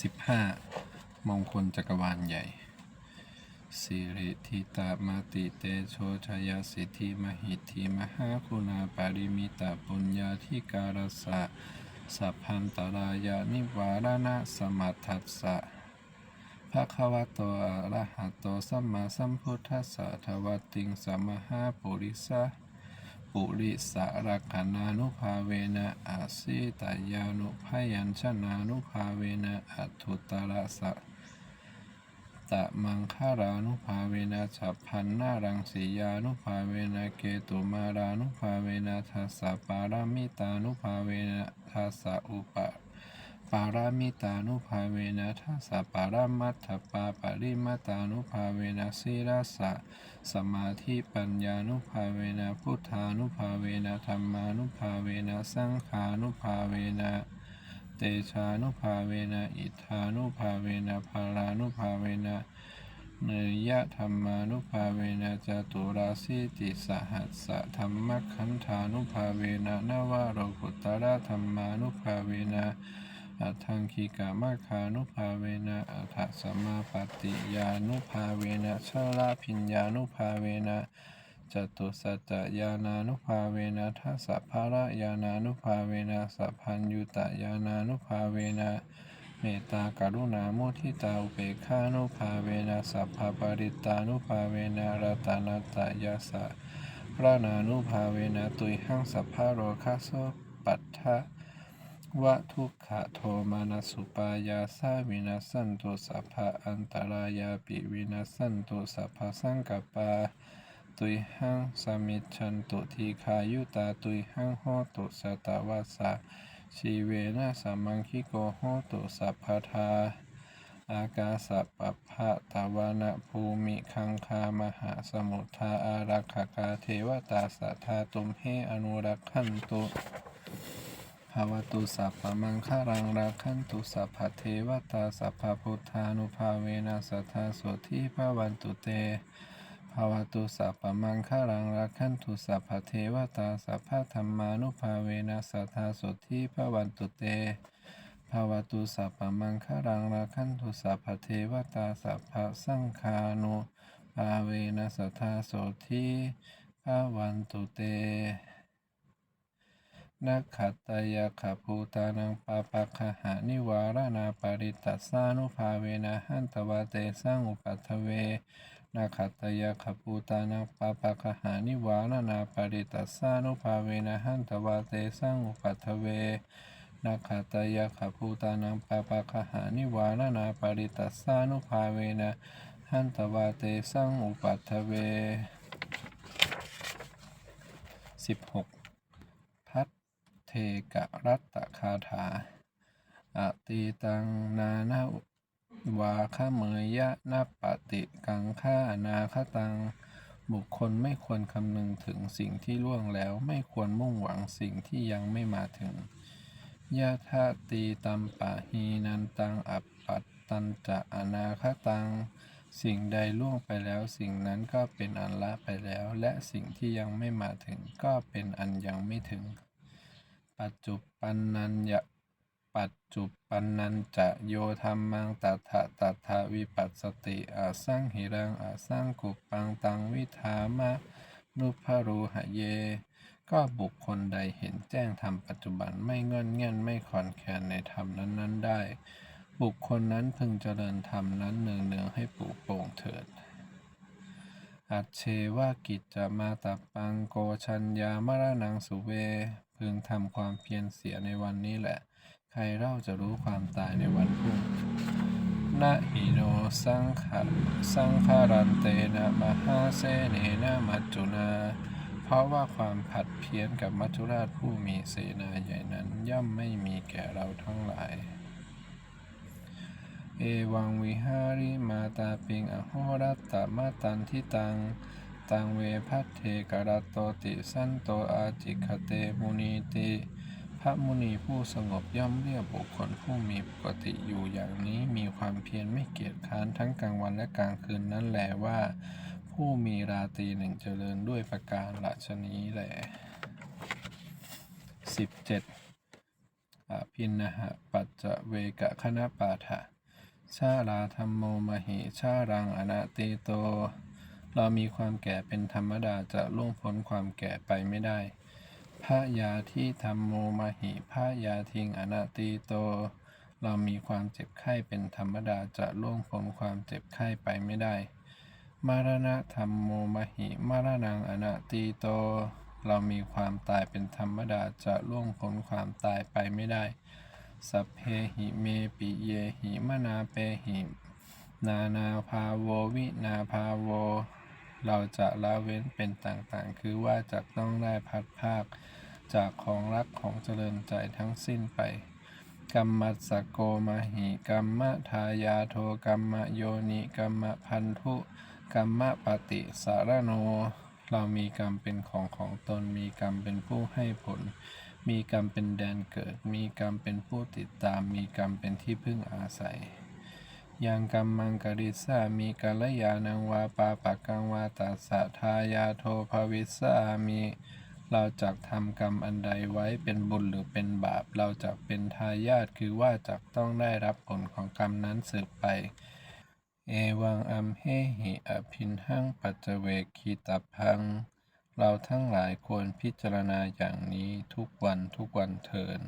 15 มงคลจักรวาลใหญ่ สิริทิตามาติเตโชชยาสิทธิมหิทธิมหาคุณาปาริมิตาปุญญาธิการสะสัพพันตรายานิวารณะสมัทัสสะภะคะวะโตอะระหะโตสัมมาสัมพุทธัสสะทวติงสัมมาหาปุริสะ ปุริสารักขานุภาเวนะอาสิตายานุพยัญชนานุภาเวนะอัตุตระสะตะมังคารานุภาเวนะฉับพันนารังสียานุภาเวนะเกตุมารานุภาเวนะทัสสะปารามิตานุภาเวนะทัสสะอุป ปารามิตานุภาเวนะทัสสะปารามัตถปาปริมัตานุภาเวนะสีรัสสะสมาธิปัญญานุภาเวนะพุทธานุภาเวนะธรรมานุภาเวนะสังขานุภาเวนะเตชานุภาเวนะอิทานุภาเวนะภารานุภาเวนะเนยยะธรรมานุภาเวนะจตุราสีติสหัสสะธรรมขันธานุภาเวนะนวโรกุตระธรรมานุภาเวนะ อัตถังคีกามาคานุภาเวนะอัฏฐสัมมาปฏิยานุภาเวนะชาลาพิญญานุภาเวนะจตุสัจจยานานุภาเวนะทัสสะภาระยานานุภาเวนะสัพพัญยุตยานานุภาเวนะเมตตากรุณาโมทิตาอุเบกขานุภาเวนะสัพพปริตานุภาเวนะรัตนัตตยาสะพระนานุภาเวนะตุยหังสัพพะโรคะโสปัฏฐะ วะทุกขะโทมานสุปายาสาวินาสันตุสัพพะอันตรายาปิวินาสันตุสัพพะสังกปปาตุยหังสมิจฉันตุทีขายุตาตุยหังโหตุสตาวาสะชีเวนะสัมมังคิโกโหตุสัพพทา อากาสะปัปพะตาวานะภูมิคังคามหาสมุทธาอารักขกาเทวตาสัทธาตุมเหอนุรักขันตุ ภาวตุสัพพมังคารังราคันตุสัพพเทวตาสัพพพุทธานุภาเวนะสัทธาโสทิภวันตุเตภาวตุสัพพมังคารังราคันตุสัพพเทวตาสัพพธรรมานุภาเวนะสัทธาโสทิภวันตุเตภาวตุสัพพมังคารังราคันตุสัพพเทวตาสัพพสังฆานุภาเวนะสัทธาโสทิภวันตุเต นักขัตยาขภูตานังปาปะคหานิวารณาปริตัสานุภาเวนะหันตวาเตสังอุปัฏฐเวนักขัตยาขภูตานังปาปะคหานิวารณาปริตัสสานุภาเวนะหันตวาเตสังอุปัฏฐเวนักขัตยาขภูตานังปาปะคหานิวารณาปริตัสสานุภาเวนะหันตวาเตสังอุปัฏฐเวสิบหก เทกะรัตตคาถาอตีตังนานาวาคเมยยะนาปฏิกังฆานาคตัง บุคคลไม่ควรคำนึงถึงสิ่งที่ล่วงแล้วไม่ควรมุ่งหวังสิ่งที่ยังไม่มาถึงยะทะตีตัมปะฮีนันตังอัปปัตตันจะอนาคตัง สิ่งใดล่วงไปแล้ว สิ่งนั้นก็เป็นอันละไปแล้ว และสิ่งที่ยังไม่มาถึงก็เป็นอันยังไม่ถึง ปัจจุปันนัญญะปัจจุปันนันจะโยธรรมังตัถะตัถะวิปัสสติอาสังหิรังอาสังกุปปังตังวิธามะนุภารูหะเย ก็บุคคลใดเห็นแจ้งธรรมปัจจุบันไม่เงื่อนเง่นไม่ขอนแขนในธรรมนั้น ๆ ได้ บุคคลนั้นพึงเจริญธรรมนั้นเนืองๆให้ปูโป่งเถิดอัจเชวากิจจะมาตับปังโกชัญญามรณังสุเว พึงทำความเพียรเสียในวันนี้แหละ ใครเล่าจะรู้ความตายในวันพรุ่งนะหิโนสังขะสังขารันเตนะมหาเสเนนะมัจจุนา เพราะว่าความผัดเพี้ยนกับมัจจุราชผู้มีเสนาใหญ่นั้นย่อมไม่มีแก่เราทั้งหลาย เอวังวิหาริมาตาปิงอโหรัตตมาตันทิตัง ตังเวพัทเทกรตโตติสันโตอาจิคเตมุนีติพระมุนีผู้สงบย่อมเรียกบุคคลผู้มีปกติอยู่อย่างนี้มีความเพียรไม่เกียจค้านทั้งกลางวันและกลางคืนนั้นแหลว่า ผู้มีราตรีหนึ่งเจริญด้วยประการละชนี้แหลสิบเจ็ดอภินนหะปัจจเวกะคณปาถะชาลาธรรมโมมหิชารังอนาติโต เรามีความแก่เป็นธรรมดาจะล่วงพ้นความแก่ไปไม่ได้พระยาที่ธรรมโมมหิพระยาทิงอนาติโต เรามีความเจ็บไข้เป็นธรรมดาจะล่วงพ้นความเจ็บไข้ไปไม่ได้ มารณะธรรมโมมหิมารณังอนาติโต เรามีความตายเป็นธรรมดาจะล่วงพ้นความตายไปไม่ได้ สัพเพหิเมปิเยหิมนาเปหิ นานาภาโววินาภาโว เราจะละเว้นเป็นต่างๆ คือว่าจะต้องได้พัดภาค จากของรักของเจริญใจทั้งสิ้นไปกัมมัสโกมาหิกัมมะทายาโทกัมมโยนิกัมมะพันธุกัมมปฏิสารโน เรามีกรรมเป็นของของตน มีกรรมเป็นผู้ให้ผล มีกรรมเป็นแดนเกิด มีกรรมเป็นผู้ติดตาม มีกรรมเป็นที่พึ่งอาศัย ยังกรรมังกริสามีกัลยาณังวาปาปะกังวาตัสสะทายาโทภวิสามีเราจักทำกรรมอันใดไว้เป็นบุญหรือเป็นบาป เราจักเป็นทายาทคือว่าจักต้องได้รับผลของกรรมนั้นสืบไป เอวังอัมเหหิอภินหังปัจเจเวคีตพัง เราทั้งหลายควรพิจารณาอย่างนี้ทุกวันทุกวันเทิน